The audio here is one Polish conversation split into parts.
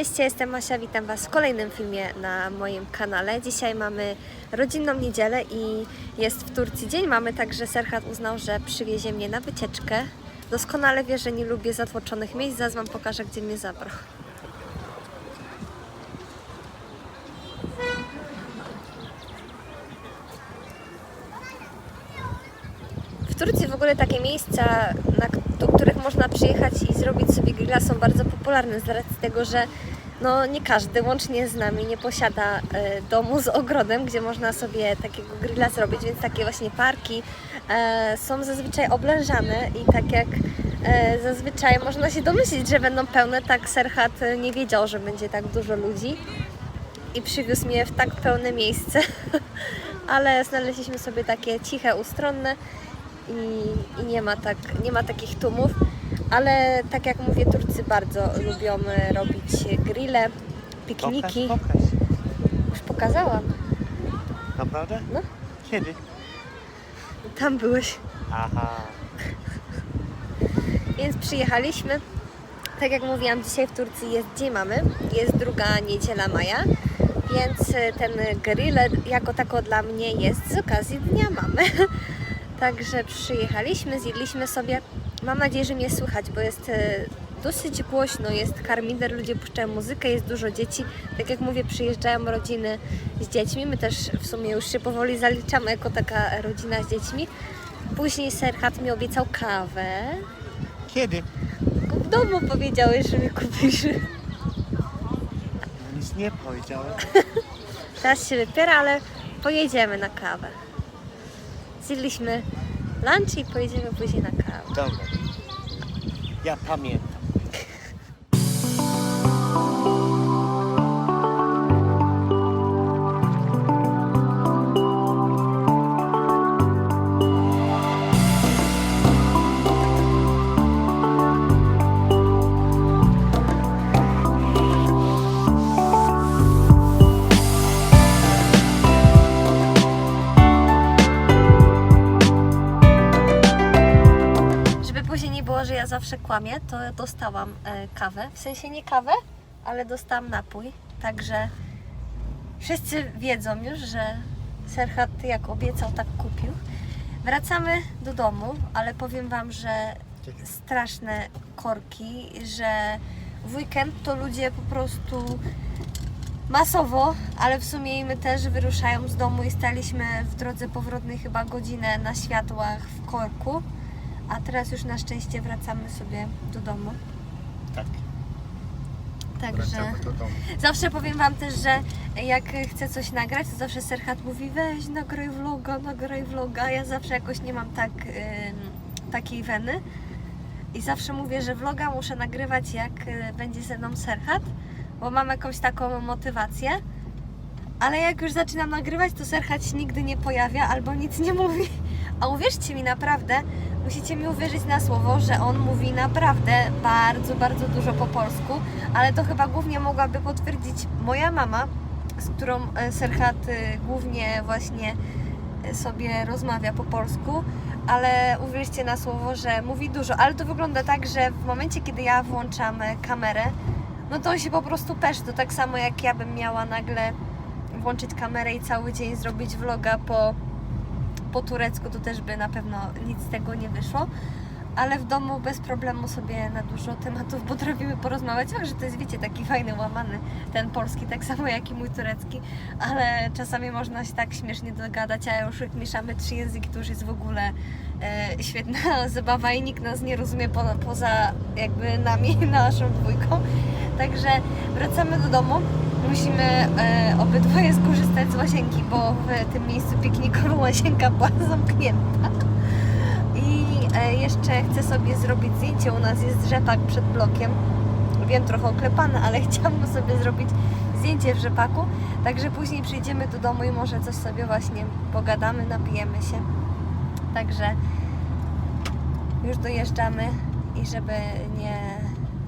Cześć, ja jestem Asia, witam Was w kolejnym filmie na moim kanale. Dzisiaj mamy rodzinną niedzielę i jest w Turcji dzień mamy, także Serhat uznał, że przywiezie mnie na wycieczkę. Doskonale wie, że nie lubię zatłoczonych miejsc, zaraz Wam pokażę, gdzie mnie zabrał. W Turcji w ogóle takie miejsca, na, do których można przyjechać i zrobić sobie grilla są bardzo popularne z racji tego, że no, nie każdy, łącznie z nami, nie posiada e, domu z ogrodem, gdzie można sobie takiego grilla zrobić, więc takie właśnie parki e, są zazwyczaj oblężane i tak jak e, zazwyczaj można się domyślić, że będą pełne, tak Serhat nie wiedział, że będzie tak dużo ludzi i przywiózł mnie w tak pełne miejsce, ale znaleźliśmy sobie takie ciche, ustronne i, i nie, ma tak, nie ma takich tłumów, ale tak jak mówię, Turcy bardzo lubią e, robić grille, pikniki. Pokaż, pokaż. Już pokazałam. Naprawdę? No. Kiedy? Tam byłeś. Aha. Więc przyjechaliśmy. Tak jak mówiłam, dzisiaj w Turcji jest Dzień Mamy. Jest druga niedziela maja. Więc e, ten grill jako tako dla mnie jest z okazji Dnia Mamy. Także przyjechaliśmy, zjedliśmy sobie. Mam nadzieję, że mnie słychać, bo jest e, dosyć głośno, jest karmider, ludzie puszczają muzykę, jest dużo dzieci. Tak jak mówię, przyjeżdżają rodziny z dziećmi. My też w sumie już się powoli zaliczamy jako taka rodzina z dziećmi. Później Serhat mi obiecał kawę. Kiedy? W domu powiedziałeś, że mi kupisz. Nic nie powiedziałem. Teraz się wypiera, ale pojedziemy na kawę. Zjedliśmy lunch i pojedziemy później na kawę. Dobra. Ja pamiętam. Ja zawsze kłamię, to dostałam e, kawę. W sensie nie kawę, ale dostałam napój. Także wszyscy wiedzą już, że Serhat jak obiecał, tak kupił. Wracamy do domu, ale powiem Wam, że straszne korki, że w weekend to ludzie po prostu masowo, ale w sumie i my też wyruszają z domu i staliśmy w drodze powrotnej chyba godzinę na światłach w korku. A teraz już na szczęście wracamy sobie do domu. Tak. Także do domu. zawsze powiem Wam też, że jak chcę coś nagrać, to zawsze Serhat mówi weź nagraj vloga, nagraj vloga. Ja zawsze jakoś nie mam tak, ym, takiej weny. I zawsze mówię, że vloga muszę nagrywać jak y, będzie ze mną Serhat, bo mam jakąś taką motywację. Ale jak już zaczynam nagrywać, to Serhat się nigdy nie pojawia albo nic nie mówi. A uwierzcie mi naprawdę, musicie mi uwierzyć na słowo, że on mówi naprawdę bardzo, bardzo dużo po polsku, ale to chyba głównie mogłaby potwierdzić moja mama, z którą e, Serhat e, głównie właśnie e, sobie rozmawia po polsku, ale uwierzcie na słowo, że mówi dużo, ale to wygląda tak, że w momencie, kiedy ja włączam kamerę, no to on się po prostu peszy, to tak samo jak ja bym miała nagle włączyć kamerę i cały dzień zrobić vloga po, po turecku, to też by na pewno nic z tego nie wyszło. Ale w domu bez problemu sobie na dużo tematów potrafimy porozmawiać. Fakt, że to jest, wiecie, taki fajny, łamany ten polski, tak samo jak i mój turecki, ale czasami można się tak śmiesznie dogadać, a już jak mieszamy trzy języki, to już jest w ogóle e, świetna zabawa i nikt nas nie rozumie po, poza jakby nami, naszą dwójką. Także wracamy do domu. Musimy e, obydwoje skorzystać z łazienki, bo w tym miejscu piknikową łazienka była zamknięta. E, jeszcze chcę sobie zrobić zdjęcie. U nas jest rzepak przed blokiem. Wiem, trochę oklepane, ale chciałabym sobie zrobić zdjęcie w rzepaku. Także później przyjdziemy do domu i może coś sobie właśnie pogadamy, napijemy się. Także już dojeżdżamy i żeby nie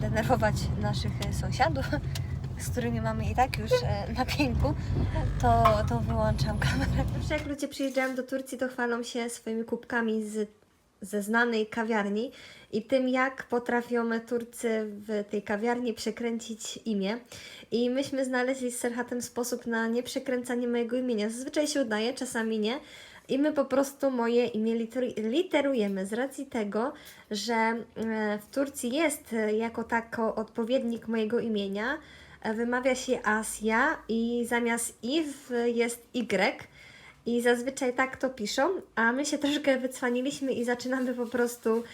denerwować naszych sąsiadów, z którymi mamy i tak już e, na pięku, to, to wyłączam kamerę. Zawsze jak ludzie przyjeżdżają do Turcji, to chwalą się swoimi kubkami z ze znanej kawiarni i tym, jak potrafią Turcy w tej kawiarni przekręcić imię. I myśmy znaleźli z Serhatem sposób na nieprzekręcanie mojego imienia. Zazwyczaj się udaje, czasami nie. I my po prostu moje imię liter- literujemy z racji tego, że e, w Turcji jest e, jako tako odpowiednik mojego imienia. e, Wymawia się Asia i zamiast if jest Y. I zazwyczaj tak to piszą, a my się troszkę wycwaniliśmy i zaczynamy po prostu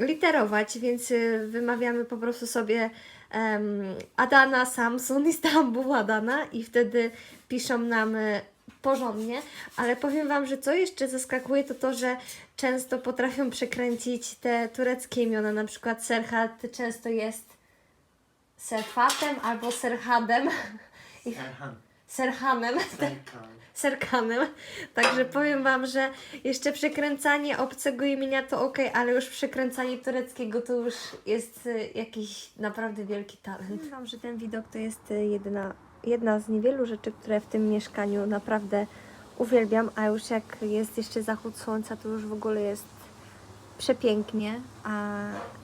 literować, więc y, wymawiamy po prostu sobie em, Adana, Samsun, Istanbul, Adana i wtedy piszą nam y, porządnie, ale powiem Wam, że co jeszcze zaskakuje, to to, że często potrafią przekręcić te tureckie imiona, na przykład Serhat często jest Serfatem albo Serhadem, i Erkan. Serkanem. Także powiem Wam, że jeszcze przekręcanie obcego imienia to ok, ale już przekręcanie tureckiego to już jest y, jakiś naprawdę wielki talent. Powiem Wam, że ten widok to jest y, jedyna, jedna z niewielu rzeczy, które w tym mieszkaniu naprawdę uwielbiam, a już jak jest jeszcze zachód słońca, to już w ogóle jest przepięknie, a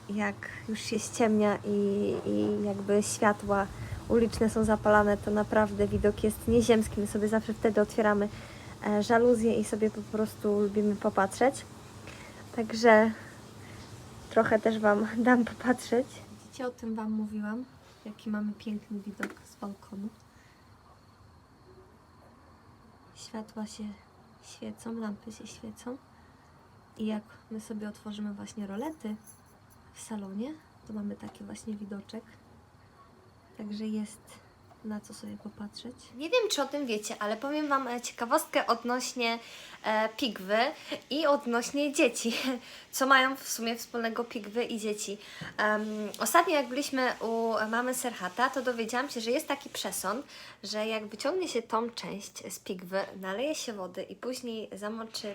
jak już się ściemnia i, i jakby światła uliczne są zapalane, to naprawdę widok jest nieziemski. My sobie zawsze wtedy otwieramy e, żaluzję i sobie po prostu lubimy popatrzeć. Także trochę też Wam dam popatrzeć. Widzicie, o tym Wam mówiłam, jaki mamy piękny widok z balkonu. Światła się świecą, lampy się świecą. I jak my sobie otworzymy właśnie rolety w salonie, to mamy taki właśnie widoczek. Także jest na co sobie popatrzeć. Nie wiem, czy o tym wiecie, ale powiem Wam e, ciekawostkę odnośnie e, pigwy i odnośnie dzieci. Co mają w sumie wspólnego pigwy i dzieci. Em, ostatnio jak byliśmy u mamy Serhata, to dowiedziałam się, że jest taki przesąd, że jak wyciągnie się tą część z pigwy, naleje się wody i później zamoczy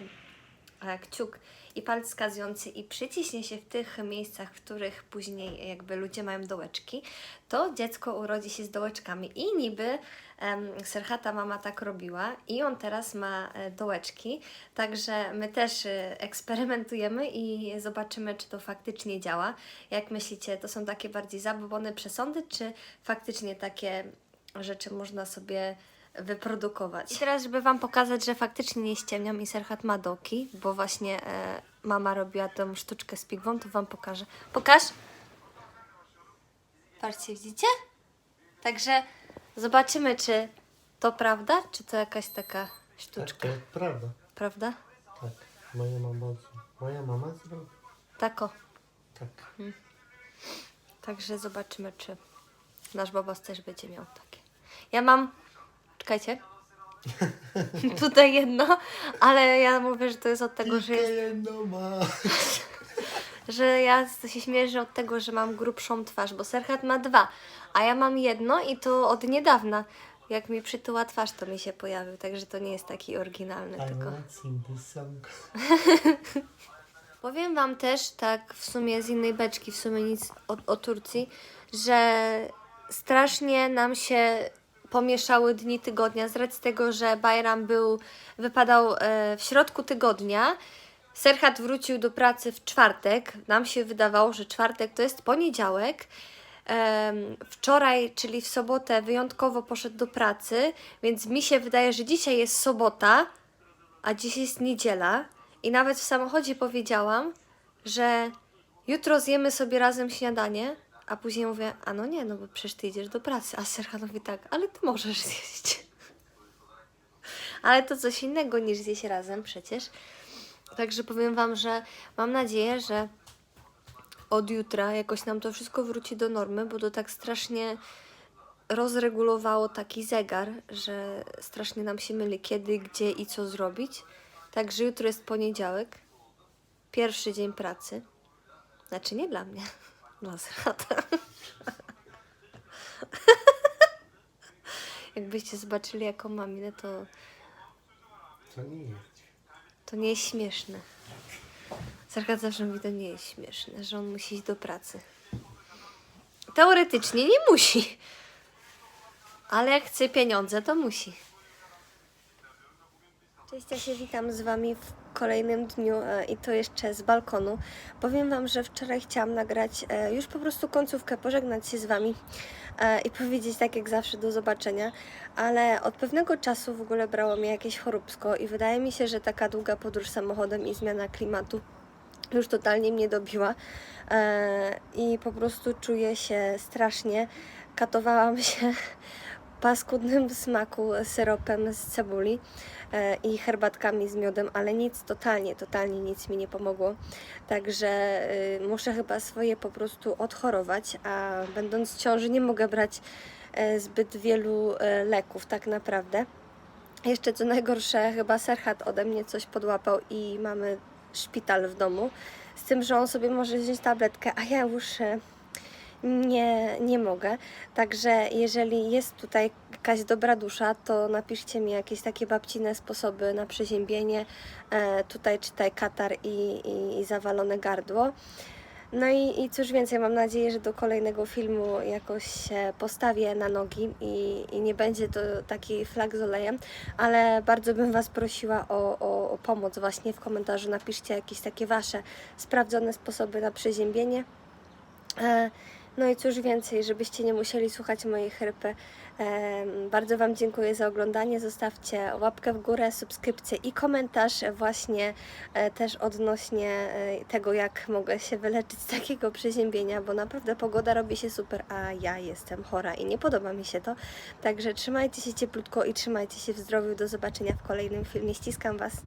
e, kciuk i palec wskazujący i przyciśnie się w tych miejscach, w których później jakby ludzie mają dołeczki, to dziecko urodzi się z dołeczkami. I niby em, Serhata mama tak robiła i on teraz ma e, dołeczki, także my też e, eksperymentujemy i zobaczymy, czy to faktycznie działa. Jak myślicie, to są takie bardziej zabobone przesądy, czy faktycznie takie rzeczy można sobie wyprodukować. I teraz, żeby Wam pokazać, że faktycznie nie ściemniam i Serhat ma doki, bo właśnie e, mama robiła tą sztuczkę z pigwą, to Wam pokażę. Pokaż! Patrzcie, widzicie? Także zobaczymy, czy to prawda, czy to jakaś taka Tak, sztuczka. to prawda. Prawda? Tak. Moja mama, moja mama zrobiła. Tako. Tak. Także zobaczymy, czy nasz babas też będzie miał takie. Ja mam. Czekajcie. Tutaj jedno, ale ja mówię, że to jest od tego, że, jest, jedno ma. że ja się śmieję, że od tego, że mam grubszą twarz, bo Serhat ma dwa, a ja mam jedno i to od niedawna. Jak mi przytyła twarz, to mi się pojawił, także to nie jest taki oryginalny, I tylko. wanna sing this song. Powiem Wam też, tak w sumie z innej beczki, w sumie nic o, o Turcji, że strasznie nam się pomieszały dni tygodnia z racji tego, że Bajram był, wypadał e, w środku tygodnia. Serhat wrócił do pracy w czwartek. Nam się wydawało, że czwartek to jest poniedziałek. Wczoraj, czyli w sobotę, wyjątkowo poszedł do pracy, więc mi się wydaje, że dzisiaj jest sobota, a dziś jest niedziela. I nawet w samochodzie powiedziałam, że jutro zjemy sobie razem śniadanie, a później mówię, a no nie, no bo przecież ty idziesz do pracy. A Serhan mówi tak, ale ty możesz zjeść. Ale to coś innego niż zjeść razem przecież. Także powiem Wam, że mam nadzieję, że od jutra jakoś nam to wszystko wróci do normy, bo to tak strasznie rozregulowało taki zegar, że strasznie nam się myli kiedy, gdzie i co zrobić. Także jutro jest poniedziałek, pierwszy dzień pracy. Znaczy nie dla mnie, dla Serhata. Jakbyście zobaczyli jaką mam minę, to, To nie jest. to nie jest śmieszne. Serhat zawsze mówi, to nie jest śmieszne, że on musi iść do pracy. Teoretycznie nie musi. Ale jak chce pieniądze, to musi. Cześć, ja się witam z Wami w kolejnym dniu e, i to jeszcze z balkonu. Powiem Wam, że wczoraj chciałam nagrać e, już po prostu końcówkę, pożegnać się z Wami e, i powiedzieć tak jak zawsze do zobaczenia, ale od pewnego czasu w ogóle brało mnie jakieś choróbsko i wydaje mi się, że taka długa podróż samochodem i zmiana klimatu już totalnie mnie dobiła i po prostu czuję się strasznie. Katowałam się paskudnym smaku syropem z cebuli e, i herbatkami z miodem, ale nic, totalnie, totalnie nic mi nie pomogło. Także y, muszę chyba swoje po prostu odchorować, a będąc w ciąży nie mogę brać e, zbyt wielu e, leków tak naprawdę. Jeszcze co najgorsze, chyba Serhat ode mnie coś podłapał i mamy szpital w domu. Z tym, że on sobie może wziąć tabletkę, a ja już nie, nie mogę. Także jeżeli jest tutaj jakaś dobra dusza, to napiszcie mi jakieś takie babcine sposoby na przeziębienie. E, tutaj czytaj katar i, i, i zawalone gardło. No i, i cóż więcej, mam nadzieję, że do kolejnego filmu jakoś się postawię na nogi i, i nie będzie to taki flag z olejem, ale bardzo bym Was prosiła o, o, o pomoc właśnie w komentarzu. Napiszcie jakieś takie Wasze sprawdzone sposoby na przeziębienie. E, No i cóż więcej, żebyście nie musieli słuchać mojej chrypy. Bardzo Wam dziękuję za oglądanie. Zostawcie łapkę w górę, subskrypcję i komentarz właśnie e, też odnośnie e, tego, jak mogę się wyleczyć z takiego przeziębienia, bo naprawdę pogoda robi się super, a ja jestem chora i nie podoba mi się to. Także trzymajcie się cieplutko i trzymajcie się w zdrowiu. Do zobaczenia w kolejnym filmie. Ściskam Was.